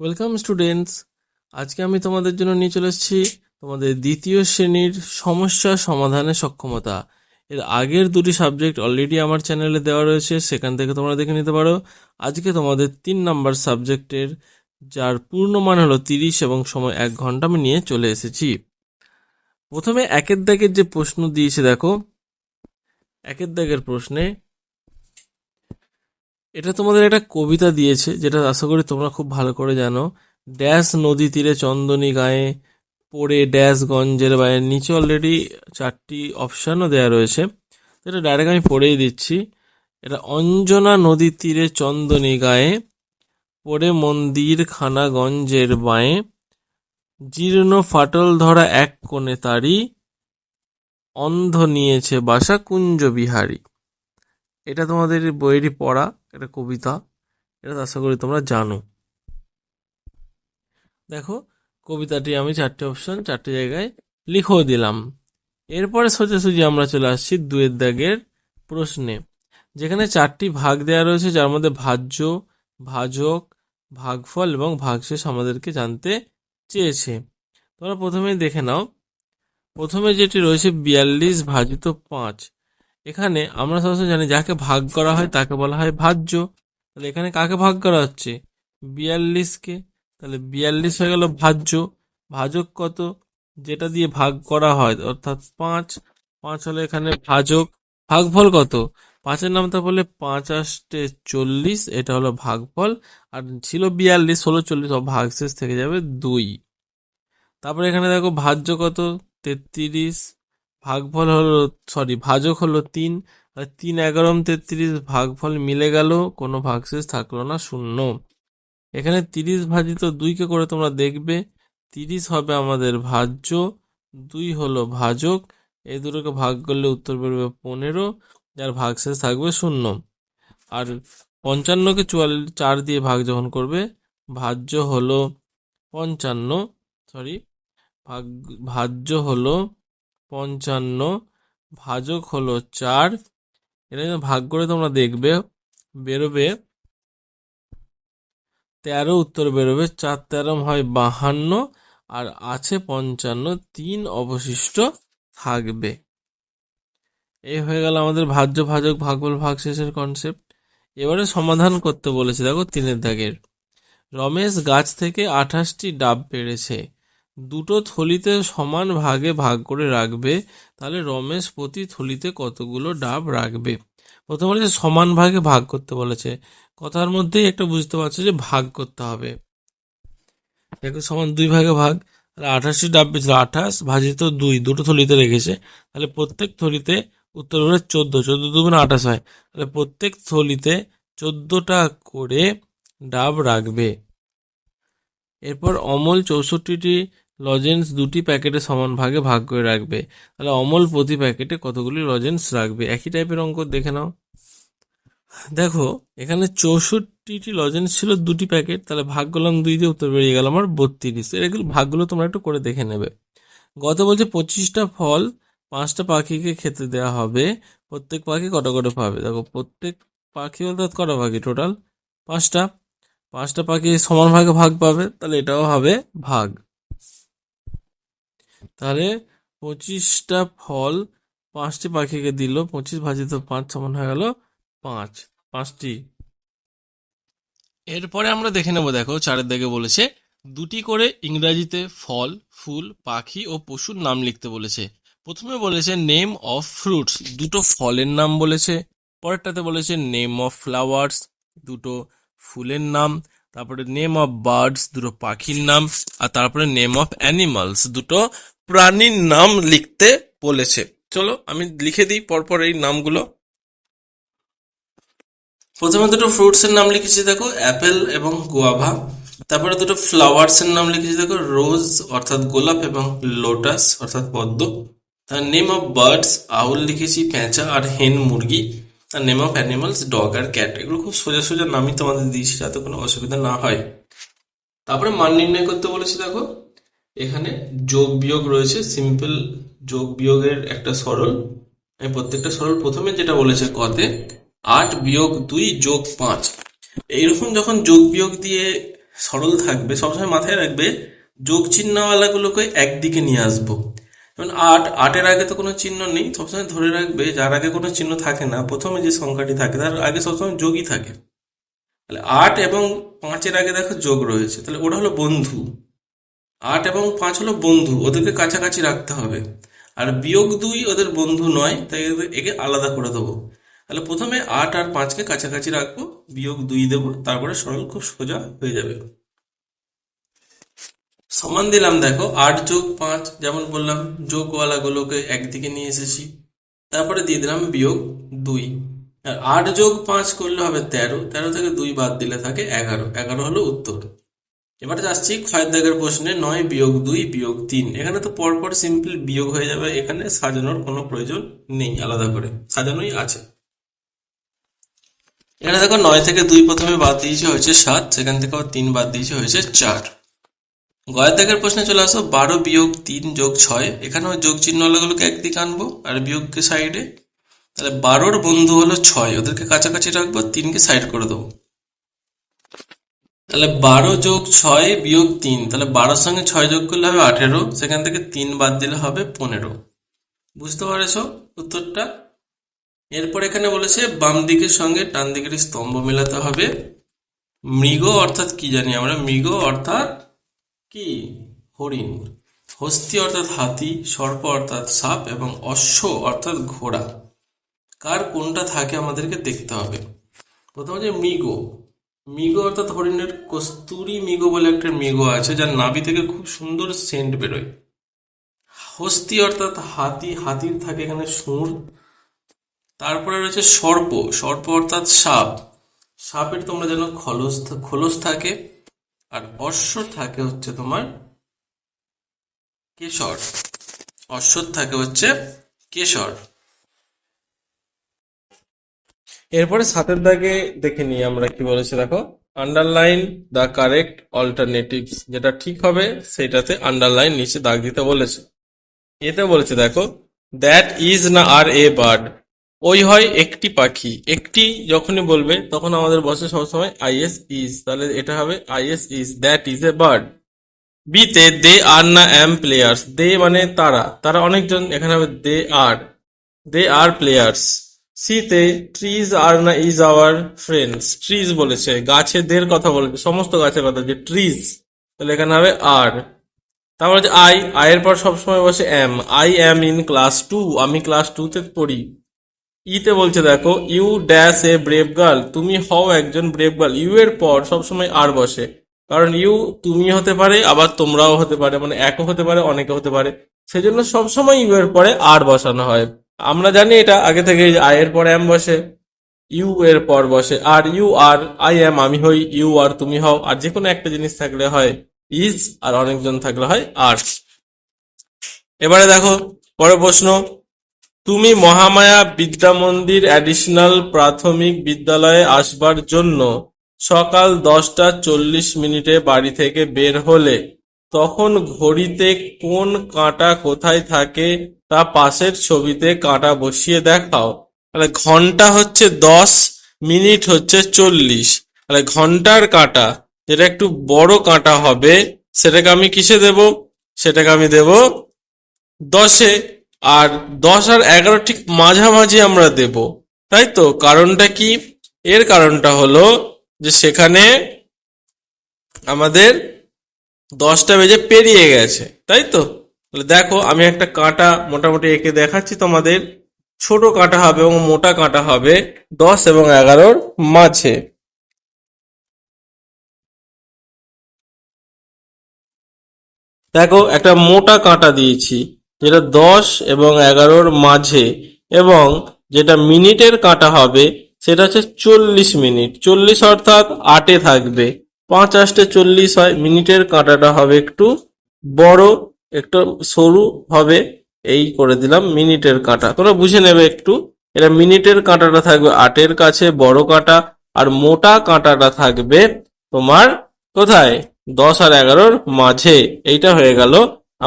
Welcome students আজকে আমি তোমাদের জন্য নিয়ে চলে এসেছি তোমাদের দ্বিতীয় শ্রেণির সমস্যা সমাধানের সক্ষমতা। এর আগের দুটি সাবজেক্ট অলরেডি আমার চ্যানেলে দেওয়া রয়েছে, সেখান থেকে তোমরা দেখে নিতে পারো। আজকে তোমাদের তিন নাম্বার সাবজেক্টের যার পূর্ণ মান হলো তিরিশ এবং সময় এক ঘণ্টা আমি নিয়ে চলে এসেছি। প্রথমে একের দাগের যে প্রশ্ন দিয়েছে, দেখো। একের দাগের প্রশ্নে এটা তোমাদের একটা কবিতা দিয়েছে, যেটা আশা করি তোমরা খুব ভালো করে জানো। ড্যাশ নদী তীরে চন্দনী গায়ে পড়ে ড্যাশ গঞ্জের বাইরে। নিচে অলরেডি চারটি অপশানও দেওয়া রয়েছে। এটা ডাইরেক্ট আমি পড়েই দিচ্ছি। এটা, অঞ্জনা নদী তীরে চন্দনী গায়ে পড়ে মন্দির খানাগঞ্জের বাঁয়ে। জীর্ণ ফাটল ধরা এক কোণে তারি, অন্ধ নিয়েছে বাসা কুঞ্জ বিহারী। এটা তোমাদের বইয়েরই পড়া। এটা কবিতা, এটা আশা করি তোমরা জানো। দেখো, কবিতাটি আমি চারটে অপশন চারটে জায়গায় লিখেও দিলাম। এরপরে সোজাসুজি আমরা চলে আসছি দুয়ের দাগের প্রশ্নে, যেখানে চারটি ভাগ দেওয়া রয়েছে, যার মধ্যে ভাজ্য, ভাজক, ভাগফল এবং ভাগশেষ আমাদেরকে জানতে চেয়েছে। তোমরা প্রথমেই দেখে নাও, প্রথমে যেটি রয়েছে বিয়াল্লিশ ভাজিত পাঁচ এখানে আমরা সবসময় জানি যাকে ভাগ করা হয় তাকে বলা হয় ভাজ্য। তাহলে এখানে কাকে ভাগ করা হচ্ছে? বিয়াল্লিশকে। তাহলে বিয়াল্লিশ হয়ে গেল ভাজ্য। ভাজক কত? যেটা দিয়ে ভাগ করা হয়, অর্থাৎ পাঁচ। পাঁচ হলো এখানে ভাজক। ভাগফল কত? পাঁচের নামটা বলে পাঁচ আষ্টে চল্লিশ, এটা হলো ভাগফল। আর ছিল বিয়াল্লিশ, ষোলো, চল্লিশ ভাগশেষ থেকে যাবে দুই। তারপরে এখানে দেখো ভাজ্য কত? তেত্রিশ। ভাগফল হলো সরি ভাজক হলো তিন তিন এগারোম তেত্রিশ ভাগফল মিলে গেল, কোনো ভাগশেষ থাকল না, শূন্য। এখানে তিরিশ ভাজিত দুইকে করে তোমরা দেখবে, তিরিশ হবে আমাদের ভাজ্য, দুই হলো ভাজক, এই দুটোকে ভাগ করলে উত্তর বেরোবে পনেরো, যার ভাগশেষ থাকবে শূন্য। আর পঞ্চান্নকে চুয়াল্লিশ, চার দিয়ে ভাগ যখন করবে, ভাজ্য হলো পঞ্চান্ন সরি ভাগ, ভাজ্য হলো পঞ্চান্ন ভাজক হলো চার। এটা যখন ভাগ করে তোমরা দেখবে, বেরোবে তেরো, উত্তর বেরোবে চার তেরো হয় বাহান্ন আর আছে পঞ্চান্ন, তিন অবশিষ্ট থাকবে। এই হয়ে গেল আমাদের ভাজ্য, ভাজক, ভাগফল, ভাগশেষের কনসেপ্ট এবারে সমাধান করতে বলেছে, দেখো তিনের দাগের। রমেশ গাছ থেকে আঠাশটি ডাব পেড়েছে। দুটো থলিতে সমান ভাগে ভাগ করে রাখবে, তাহলে রমেশ প্রতি থলিতে কতগুলো ডাব রাখবে? প্রথম বলেছে সমান ভাগে ভাগ করতে বলেছে। কথার মধ্যেই একটা বুঝতে পারছ যে ভাগ করতে হবে। দেখো, সমান দুই ভাগে ভাগ, তাহলে আঠাশটি ডাব পেয়েছিল আঠাশ, ভাজিত দুই, দুটো থলিতে রেখেছে। তাহলে প্রত্যেক থলিতে উত্তর হলে চোদ্দ চোদ্দ দুগুণে আঠাশ হয়। তাহলে প্রত্যেক থলিতে চোদ্দোটা করে ডাব রাখবে। এরপর অমল চৌষট্টিটি লজেন্স দুটি প্যাকেটে সমান ভাগে ভাগ করে রাখবে। তাহলে অমল প্রতি প্যাকেটে কতগুলি লজেন্স রাখবে? একই টাইপের অঙ্ক দেখে নাও। দেখো, এখানে চৌষট্টিটি লজেন্স ছিল, দুটি প্যাকেট তাহলে ভাগ করলাম দুই দিয়ে উত্তর বেরিয়ে গেল আমার বত্রিশ। এগুলো ভাগগুলো তোমরা একটু করে দেখে নেবে। গত বলছে পঁচিশটা ফল, পাঁচটা পাখিকে খেতে দেওয়া হবে। প্রত্যেক পাখি কটা করে পাবে? দেখো, প্রত্যেক পাখি বলতে কটা পাখি টোটাল পাঁচটা। পাঁচটা পাখি সমান ভাগে ভাগ পাবে, তাহলে এটাও হবে ভাগ। তাহলে পঁচিশটা ফল পাঁচটি পাখিকে দিল, পঁচিশ ভাজিত পাঁচ সমান হয়ে গেল পাঁচ। পাঁচটি। এরপরে আমরা দেখে নেব, দেখো চারের দিকে বলেছে, দুটি করে ইংরাজিতে ফল, ফুল, পাখি ও পশুর নাম লিখতে বলেছে। প্রথমে বলেছে নেম অফ ফ্রুটস দুটো ফলের নাম বলেছে, পরেরটাতে বলেছে নেম অফ ফ্লাওয়ার্স দুটো ফুলের নাম, তারপরে নেম অফ বার্ডস দুটো পাখির নাম, আর তারপরে নেম অফ অ্যানিমালস দুটো প্রাণীর নাম লিখতে বলেছে। চলো, আমি লিখে দিই পরপর এই নামগুলো। প্রথমে দুটো ফ্রুটস এর নাম লিখেছি, দেখো অ্যাপেল এবং গুয়াভা তারপরে দুটো ফ্লাওয়ার্স এর নাম লিখেছি, দেখো রোজ অর্থাৎ গোলাপ, এবং লোটাস অর্থাৎ পদ্ম। তার নেম অফ বার্ডস আউল লিখেছি, পেঁচা, আর হেন মুরগি। আর নেম অফ অ্যানিমালস ডগ আর ক্যাট এগুলো খুব সোজা সোজা নামই তোমাদের দিয়েছি, যাতে কোনো অসুবিধা না হয়। তারপরে মান নির্ণয় করতে বলেছি, দেখো এখানে যোগ বিয়োগ রয়েছে সিম্পল যোগ বিয়োগের একটা সরল। আমি প্রত্যেকটা সরল প্রথমে যেটা বলেছে কতে, আট বিয়োগ দুই যোগ পাঁচ। এইরকম যখন যোগ বিয়োগ দিয়ে সরল থাকবে, সবসময় মাথায় রাখবে, যোগ চিহ্নওয়ালাগুলোকে একদিকে নিয়ে আসব। যেমন আট, আটের আগে তো কোনো চিহ্ন নেই, সবসময় ধরে রাখবে, যার আগে কোনো চিহ্ন থাকে না, প্রথমে যে সংখ্যাটি থাকে, তার আগে সবসময় যোগই থাকে। তাহলে আট এবং পাঁচের আগে দেখো যোগ রয়েছে, তাহলে ওটা হলো বন্ধু। আট এবং পাঁচ হলো বন্ধু, ওদেরকে কাছাকাছি রাখতে হবে। আর বিয়োগ দুই ওদের বন্ধু নয়, তাই একে আলাদা করে দেবো। তাহলে প্রথমে আট আর পাঁচকে কাছাকাছি রাখব, বিয়োগ দুই দেবো, তারপরে সরল খুব সোজা হয়ে যাবে। সমান দিলাম, দেখো, আট যোগ পাঁচ, যেমন বললাম, যোগওয়ালাগুলোকে একদিকে নিয়ে এসেছি। তারপরে দিয়ে দিলাম বিয়োগ দুই। আর আট যোগ পাঁচ করলে হবে তেরো তেরো থেকে দুই বাদ দিলে থাকে এগারো এগারো হলো উত্তর। এবার যাচ্ছি ক্ষয়ের দাগের প্রশ্নে নয় বিয়োগ দুই, বিয়োগ তিন। এখানে তো পরপর সিম্পল বিয়োগ হয়ে যাবে, এখানে সাজানোর কোনো প্রয়োজন নেই আলাদা করে। সাজানোই আছে। এখানে দেখো নয় থেকে দুই প্রথমে বাদ দিয়েছে হয়েছে সাত, সেখান থেকে আবার তিন বাদ দিয়েছে হয়েছে চার। গয়ের দাগের প্রশ্নে চলে আসো, বারো বিয়োগ তিন যোগ ছয়, এখানেও যোগ চিহ্ন চিহ্নগুলোকে একদিকে আনব আর বিয়োগকে সাইডে তাহলে বারোর বন্ধু হলো ছয়, ওদেরকে কাছাকাছি রাখব, তিনকে সাইড করে দেবো। তাহলে বারো যোগ ছয় বিয়োগ তিন, তাহলে বারোর সঙ্গে ছয় যোগ করলে হবে আঠেরো, সেখান থেকে তিন বাদ দিলে হবে পনেরো। বুঝতে পারছ উত্তরটা? এরপর এখানে বলেছে, বাম দিকের সঙ্গে ডান দিকের স্তম্ভ মেলাতে হবে। মৃগ অর্থাৎ কি জানি আমরা? মৃগ অর্থাৎ কি? হরিণ। হস্তি অর্থাৎ হাতি, সর্প অর্থাৎ সাপ এবং অশ্ব অর্থাৎ ঘোড়া। কার কোনটা থাকে আমাদেরকে দেখতে হবে। প্রথমে মৃগ। মৃগ অর্থাৎ হরিণের কস্তুরি মৃগ বলে একটা মৃগ আছে, যার নাভি থেকে খুব সুন্দর সেন্ট বেরোয়। হস্তি অর্থাৎ হাতি, হাতির থাকে এখানে সুর। তারপরে রয়েছে সর্প সর্প অর্থাৎ সাপ। সাপের তোমরা জানো খলস, খোলস থাকে, আর অশ্ব থাকে হচ্ছে তোমার কেশর। অশ্বর থাকে হচ্ছে কেশর। এরপরে সাতের দাগে দেখে নিই আমরা কি বলেছি, দেখো। আন্ডারলাইন দ্য কারেক্ট অল্টারনেটিভস যেটা ঠিক হবে সেটাতে আন্ডারলাইন নিচে দাগ দিতে বলেছে। এতে বলেছে, দেখো দ্যাট ইজ না আর এ বার্ড ওই হয় একটি পাখি। একটি যখনই বলবে, তখন আমাদের বসে সবসময় আইএস ইজ তাহলে এটা হবে I S is that is a bird বিতে দে আর না অ্যাম প্লেয়ার্স দে মানে তারা। তারা অনেকজন, এখানে হবে দে আর দে আর প্লেয়ার্স সিতে ট্রিজ আর না ইজ আওয়ার ফ্রেন্ডস ট্রিজ বলেছে, গাছেদের কথা বলেছে সমস্ত গাছের কথা যে ট্রিজ তাহলে এখানে হবে আর তারপর হচ্ছে আই আয়ের পর সবসময় বসে am I am in class two আমি ক্লাস টুতে পড়ি। ইতে বলছে, দেখো you dash a brave girl তুমি হও একজন ব্রেভ গার্ল ইউ এর পর সবসময় আর বসে। কারণ ইউ তুমি হতে পারে, আবার তোমরাও হতে পারে মানে একও হতে পারে অনেকে হতে পারে। সেজন্য সবসময় ইউ এর পরে আর বসানো হয়। আমরা জানি এটা আগে থেকে আই এর পরে এম বসে, ইউ এর পর বসে, আর ইউ আর আই এম আমি হই, ইউ আর তুমি হও, আর যে কোনো একটা জিনিস থাকলে হয় ইজ, আর অনেকজন থাকলে হয় আর। এবারে দেখো, পরের প্রশ্ন, তুমি মহামায়া বিদ্যা মন্দির অ্যাডিশনাল প্রাথমিক বিদ্যালয়ে আসবার জন্য সকাল দশটা চল্লিশ মিনিটে বাড়ি থেকে বের হলে তখন ঘড়িতে কোন কাঁটা কোথায় থাকে তা পাশের ছবিতে কাঁটা বসিয়ে দেখাও। তাহলে ঘণ্টা হচ্ছে দশ, মিনিট হচ্ছে চল্লিশ। তাহলে ঘণ্টার কাঁটা, যেটা একটু বড় কাঁটা হবে, সেটাকে আমি কিসে দেব? সেটাকে আমি দেব দশে। আর দশ আর এগারো ঠিক মাঝামাঝি আমরা দেব, তাই তো? কারণটা কি? এর কারণটা হলো যে সেখানে আমাদের দশটা বেজে পেরিয়ে গেছে, তাই তো? দেখো, আমি একটা কাঁটা মোটামুটি এঁকে দেখাচ্ছি তোমাদের। ছোট কাঁটা হবে এবং মোটা কাঁটা হবে দশ এবং এগারোর মাঝে। দেখো, একটা মোটা কাঁটা দিয়েছি, যেটা দশ এবং এগারোর মাঝে, এবং যেটা মিনিটের কাঁটা হবে, সেটা হচ্ছে চল্লিশ মিনিট। চল্লিশ অর্থাৎ আটে থাকবে। পাঁচ আষ্টে চল্লিশ হয়, মিনিটের কাঁটাটা হবে একটু বড়, একটু সরু হবে, এই করে দিলাম মিনিটের কাঁটা। তোমরা বুঝে নেবে একটু, এটা মিনিটের কাঁটাটা থাকবে, আটের কাছে বড় কাঁটা, আর মোটা কাঁটাটা থাকবে তোমার কোথায়? দশ আর এগারোর মাঝে। এইটা হয়ে গেল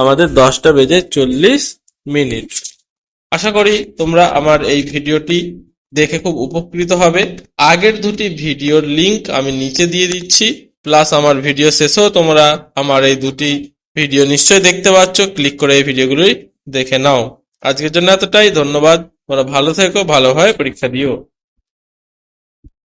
আমাদের দশটা বেজে চল্লিশ মিনিট। আশা করি তোমরা আমার এই ভিডিওটি দেখে খুব উপকৃত হবে। আগের দুটি ভিডিওর লিংক আমি নিচে দিয়ে দিচ্ছি। প্লাস আমার ভিডিও শেষেও তোমরা আমার এই দুটি ভিডিও নিশ্চয়ই দেখতে পাচ্ছ। ক্লিক করে এই ভিডিওগুলোই দেখে নাও। আজকের জন্য এতটাই। ধন্যবাদ। তোমরা ভালো থেকো ভালোভাবে পরীক্ষা দিও।